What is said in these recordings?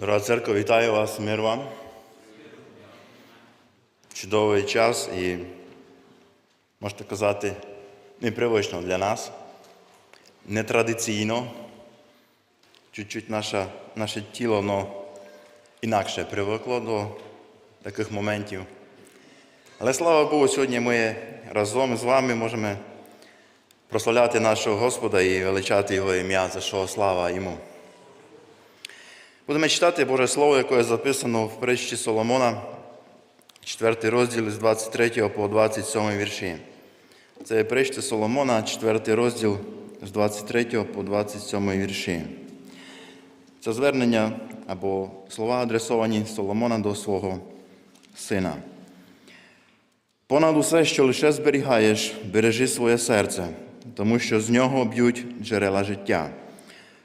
Дорога церква, вітаю вас, мир вам. Чудовий час і, можете казати, непривично для нас, нетрадиційно. Чуть-чуть наше, наше тіло воно інакше привикло до таких моментів. Але слава Богу, сьогодні ми разом з вами можемо прославляти нашого Господа і величати Його ім'я, за що слава йому. Будемо читати Боже Слово, яке записано в притчі Соломона, 4 розділ з 23 по 27 вірші. Це притча Соломона, 4 розділ з 23 по 27 вірші. Це звернення або слова адресовані Соломона до свого сина. Понад усе, що лише зберігаєш, бережи своє серце, тому що з нього б'ють джерела життя.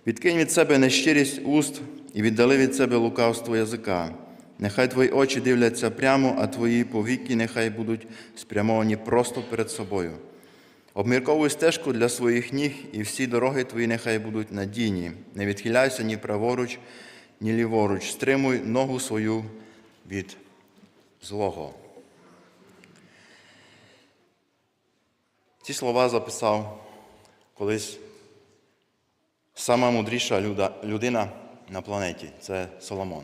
Відкинь від себе нещирість уст і віддали від себе лукавство язика. Нехай твої очі дивляться прямо, а твої повіки нехай будуть спрямовані просто перед собою. Обмірковуй стежку для своїх ніг, і всі дороги твої нехай будуть надійні. Не відхиляйся ні праворуч, ні ліворуч. Стримуй ногу свою від злого. Ці слова записав колись сама мудріша людина на планеті це Соломон,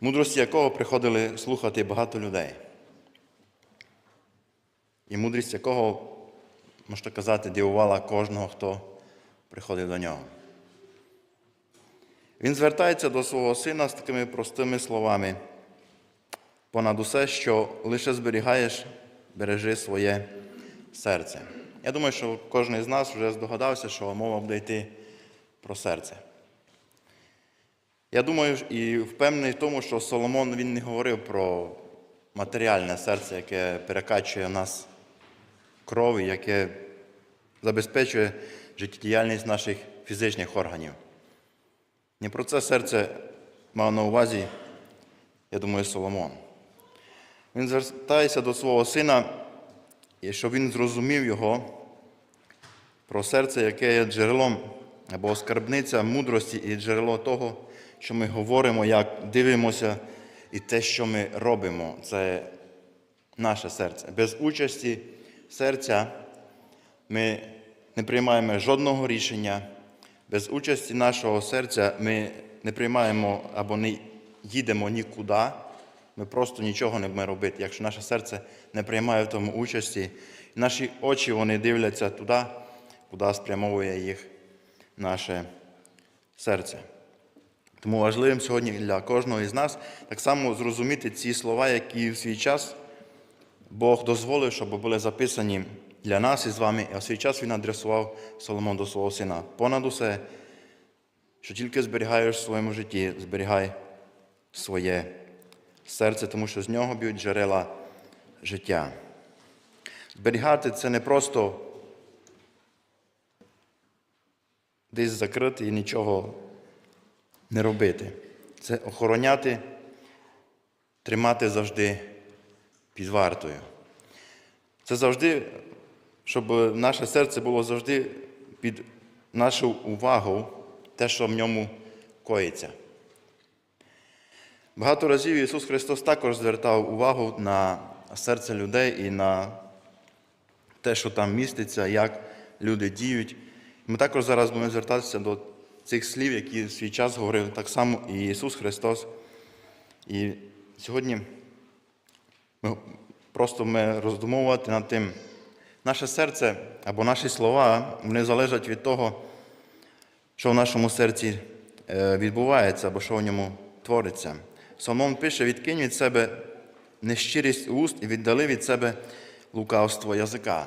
мудрості якого приходили слухати багато людей. І мудрість якого, можна казати, дивувала кожного, хто приходив до нього. Він звертається до свого сина з такими простими словами. Понад усе, що лише зберігаєш, бережи своє серце. Я думаю, що кожен з нас вже здогадався, що мова буде йти про серце. Я думаю і впевнений в тому, що Соломон він не говорив про матеріальне серце, яке перекачує нас кров, яке забезпечує життєдіяльність наших фізичних органів. Не про це серце мав на увазі, я думаю, Соломон. Він звертається до свого сина, і щоб він зрозумів його про серце, яке є джерелом або скарбниця мудрості і джерело того, що ми говоримо, як дивимося, і те, що ми робимо, це наше серце. Без участі серця ми не приймаємо жодного рішення. Без участі нашого серця ми не приймаємо або не їдемо нікуди. Ми просто нічого не будемо робити. Якщо наше серце не приймає в тому участі, наші очі вони дивляться туди, куди спрямовує їх наше серце. Тому важливим сьогодні для кожного із нас так само зрозуміти ці слова, які в свій час Бог дозволив, щоб були записані для нас із вами, а в свій час він адресував Соломон до свого сина. Понад усе, що тільки зберігаєш в своєму житті, зберігай своє серце, тому що з нього б'ють джерела життя. Зберігати це не просто десь закрити і нічого не робити. Це охороняти, тримати завжди під вартою. Це завжди, щоб наше серце було завжди під нашу увагу, те, що в ньому коїться. Багато разів Ісус Христос також звертав увагу на серце людей і на те, що там міститься, як люди діють. Ми також зараз будемо звертатися до цих слів, які в свій час говорив так само і Ісус Христос. І сьогодні ми просто ми роздумовувати над тим. Наше серце або наші слова вони залежать від того, що в нашому серці е, відбувається або що в ньому твориться. Соломон пише: відкинь від себе нещирість уст і віддали від себе лукавство язика.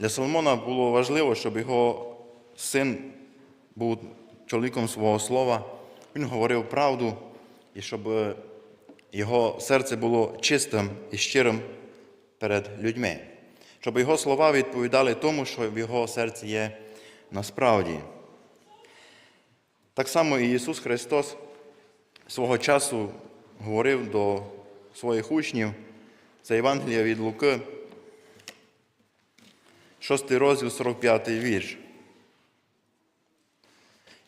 Для Соломона було важливо, щоб його син був чоловіком свого слова, він говорив правду, і щоб е, його серце було чистим і щирим перед людьми, щоб його слова відповідали тому, що в його серці є насправді. Так само і Ісус Христос свого часу говорив до своїх учнів, це Євангелія від Луки, 6 розділ, 45 вірш.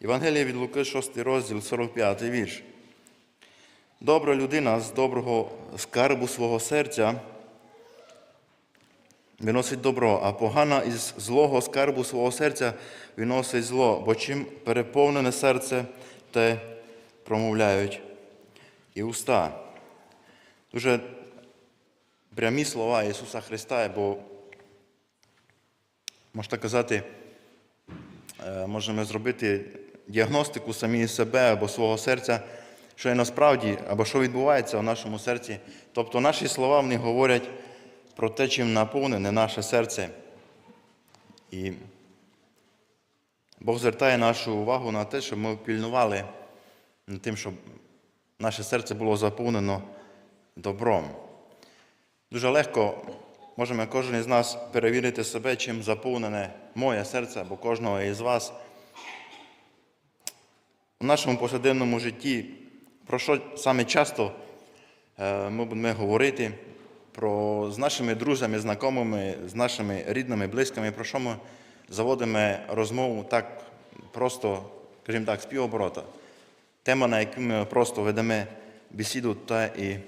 Євангелія від Луки, 6 розділ, 45 вірш. Добра людина з доброго скарбу свого серця виносить добро, а погана із злого скарбу свого серця виносить зло, бо чим переповнене серце, те промовляють і уста. Дуже прямі слова Ісуса Христа, бо, можна казати, е, можемо зробити діагностику самі себе або свого серця, що є насправді, або що відбувається у нашому серці. Тобто наші слова вони говорять про те, чим наповнене наше серце. І Бог звертає нашу увагу на те, щоб ми пільнували тим, щоб наше серце було заповнено добром. Дуже легко можемо кожен із нас перевірити себе, чим заповнене моє серце або кожного із вас. У нашому повсякденному житті, про що саме часто е, ми будемо говорити, про, з нашими друзями, знайомими, з нашими рідними, близькими, про що ми заводимо розмову так просто, скажімо так, з півоборота. Тема, на яку ми просто ведемо бесіду, та і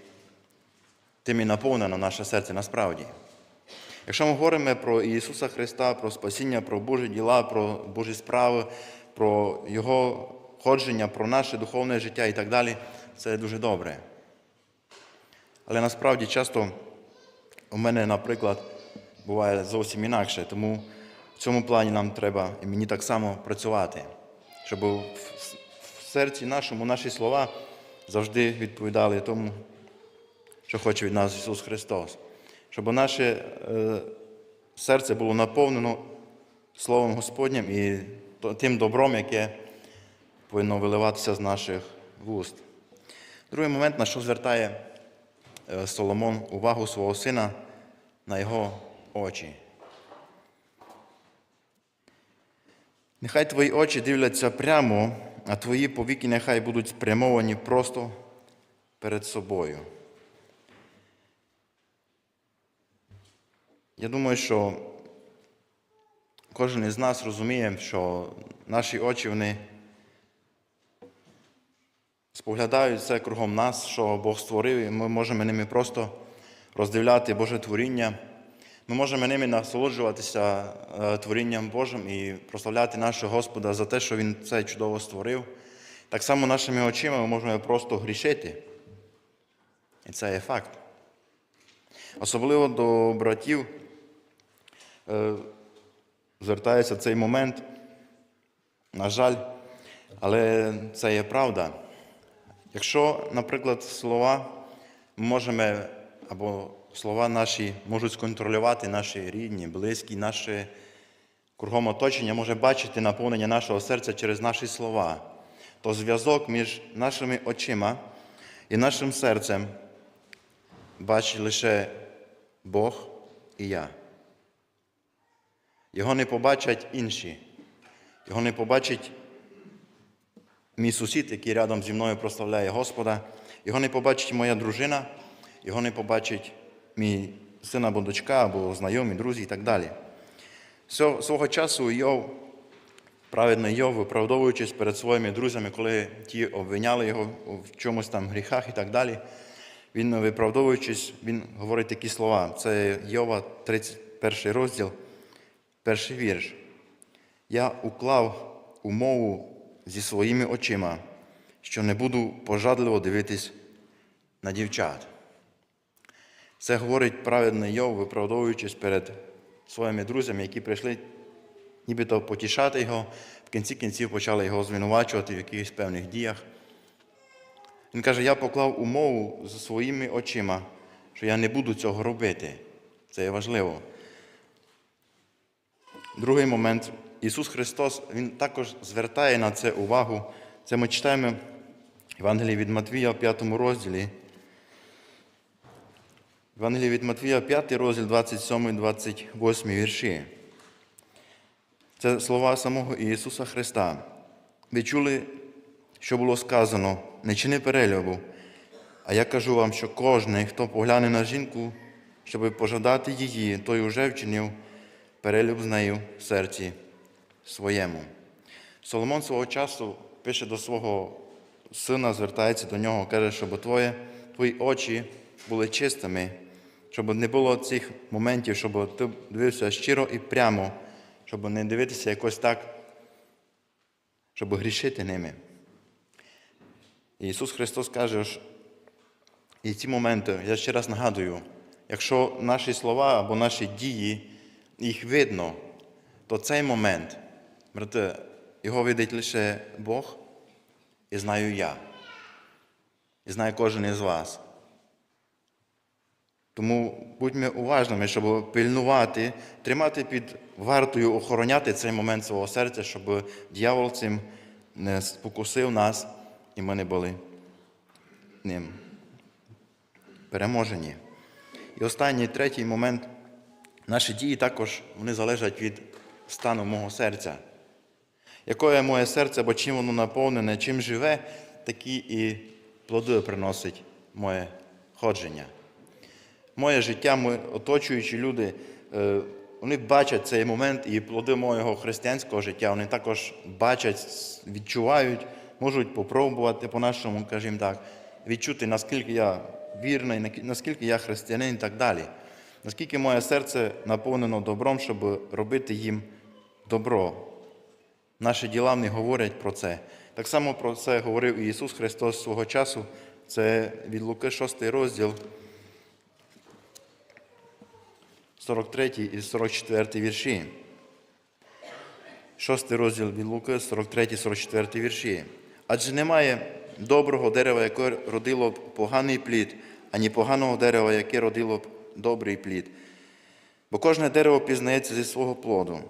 тим і наповнено наше серце насправді. Якщо ми говоримо про Ісуса Христа, про спасіння, про Божі діла, про Божі справи, про Його ходження, про наше духовне життя і так далі, це дуже добре. Але насправді часто у мене, наприклад, буває зовсім інакше, тому в цьому плані нам треба і мені так само працювати, щоб в серці нашому наші слова завжди відповідали тому, що хоче від нас Ісус Христос. Щоб наше е, серце було наповнено Словом Господнім і тим добром, яке повинно виливатися з наших вуст. Другий момент, на що звертає е, Соломон увагу свого сина на його очі. Нехай твої очі дивляться прямо, а твої повіки нехай будуть спрямовані просто перед собою. Я думаю, що кожен із нас розуміє, що наші очі вони споглядають все кругом нас, що Бог створив, і ми можемо ними просто роздивляти Боже творіння. Ми можемо ними насолоджуватися е, творінням Божим і прославляти нашого Господа за те, що Він це чудово створив. Так само нашими очима ми можемо просто грішити. І це є факт. Особливо до братів е, звертається цей момент. На жаль, але це є правда. Якщо, наприклад, слова можемо, або слова наші можуть сконтролювати наші рідні, близькі, наше кругом оточення може бачити наповнення нашого серця через наші слова, то зв'язок між нашими очима і нашим серцем бачить лише Бог і я. Його не побачать інші. Його не побачить мій сусід, який рядом зі мною прославляє Господа. Його не побачить моя дружина, його не побачить мій син або дочка, або знайомі, друзі і так далі. Свого часу Йов, праведний Йов, виправдовуючись перед своїми друзями, коли ті обвиняли його в чомусь там гріхах і так далі, він, виправдовуючись, він говорить такі слова. Це Йова, 31 розділ, перший вірш. Я уклав умову зі своїми очима, що не буду пожадливо дивитись на дівчат. Це говорить праведний Йов, виправдовуючись перед своїми друзями, які прийшли нібито потішати його, в кінці кінців почали його звинувачувати в якихось певних діях. Він каже: я поклав умову зі своїми очима, що я не буду цього робити. Це є важливо. Другий момент. Ісус Христос Він також звертає на це увагу. Це ми читаємо в Євангелії від Матвія, в 5 розділі. Євангелії від Матвія, 5 розділ, 27, 28 вірші. Це слова самого Ісуса Христа. Ви чули, що було сказано, не чини перельобу. А я кажу вам, що кожен, хто погляне на жінку, щоб пожадати її, той уже вчинив перелюб з нею в серці своєму. Соломон свого часу пише до свого сина, звертається до нього, каже, щоб твоє, твої очі були чистими, щоб не було цих моментів, щоб ти дивився щиро і прямо, щоб не дивитися якось так, щоб грішити ними. Ісус Христос каже, і ці моменти, я ще раз нагадую, якщо наші слова або наші дії, їх видно, то цей момент, брате, його видить лише Бог і знаю я. І знає кожен із вас. Тому будьмо уважними, щоб пильнувати, тримати під вартою, охороняти цей момент свого серця, щоб дьявол цим не спокусив нас, і ми не були ним переможені. І останній третій момент. Наші дії також вони залежать від стану мого серця. Якое моє серце, або чим воно наповнене, чим живе, такі і плоди приносить моє ходження. Моє життя, мої оточуючі люди, е, вони бачать цей момент і плоди моєго християнського життя, вони також бачать, відчувають, можуть попробувати по-нашому, скажімо так, відчути, наскільки я вірний, наскільки я християнин і так далі. Наскільки моє серце наповнено добром, щоб робити їм добро. Наші діла не говорять про це. Так само про це говорив Ісус Христос свого часу. Це від Луки 6 розділ, 43 і 44 вірші. 6 розділ від Луки, 43, 44 вірші. Адже немає доброго дерева, яке родило б поганий плід, ані поганого дерева, яке родило б добрий плід. Бо кожне дерево пізнається зі свого плоду.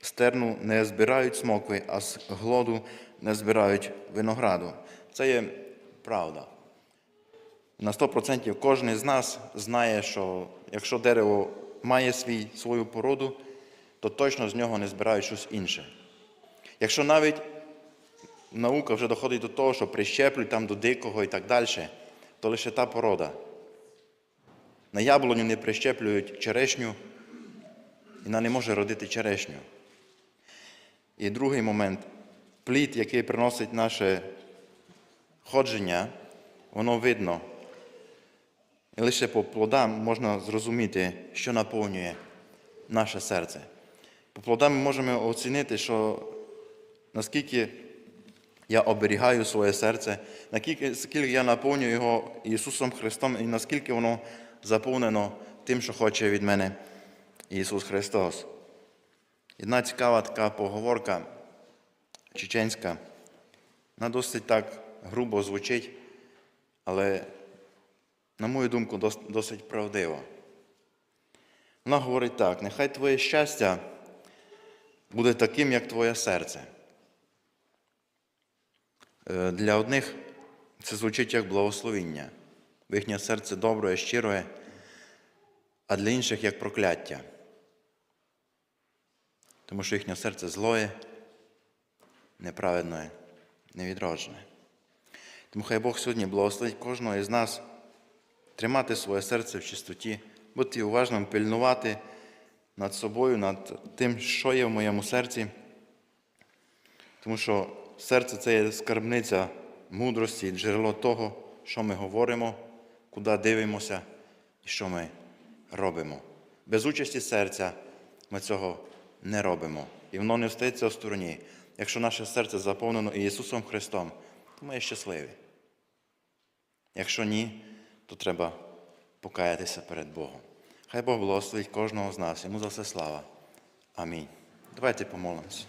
З терну не збирають смокви, а з глоду не збирають винограду. Це є правда. На 100% кожен з нас знає, що якщо дерево має свій, свою породу, то точно з нього не збирають щось інше. Якщо навіть наука вже доходить до того, що прищеплюють там до дикого і так далі, то лише та порода. На яблуню не прищеплюють черешню, і вона не може родити черешню. І другий момент плід, який приносить наше ходження, воно видно. І лише по плодам можна зрозуміти, що наповнює наше серце. По плодам ми можемо оцінити, що наскільки я оберігаю своє серце, наскільки скільки я наповнюю його Ісусом Христом, і наскільки воно заповнено тим, що хоче від мене Ісус Христос. Одна цікава така поговорка чеченська, вона досить так грубо звучить, але, на мою думку, досить правдиво. Вона говорить так: нехай твоє щастя буде таким, як твоє серце. Е, Для одних це звучить як благословіння, бо їхнє серце добре, щире, а для інших як прокляття. Тому що їхнє серце злоє, неправедне, невідроджене. Тому хай Бог сьогодні благословить кожного із нас тримати своє серце в чистоті, бути уважним, пильнувати над собою, над тим, що є в моєму серці. Тому що серце це є скарбниця мудрості, джерело того, що ми говоримо, куди дивимося і що ми робимо. Без участі серця ми цього не робимо. І воно не остається в стороні. Якщо наше серце заповнено Ісусом Христом, то ми є щасливі. Якщо ні, то треба покаятися перед Богом. Хай Бог благословить кожного з нас. Йому за все слава. Амінь. Давайте помолимося.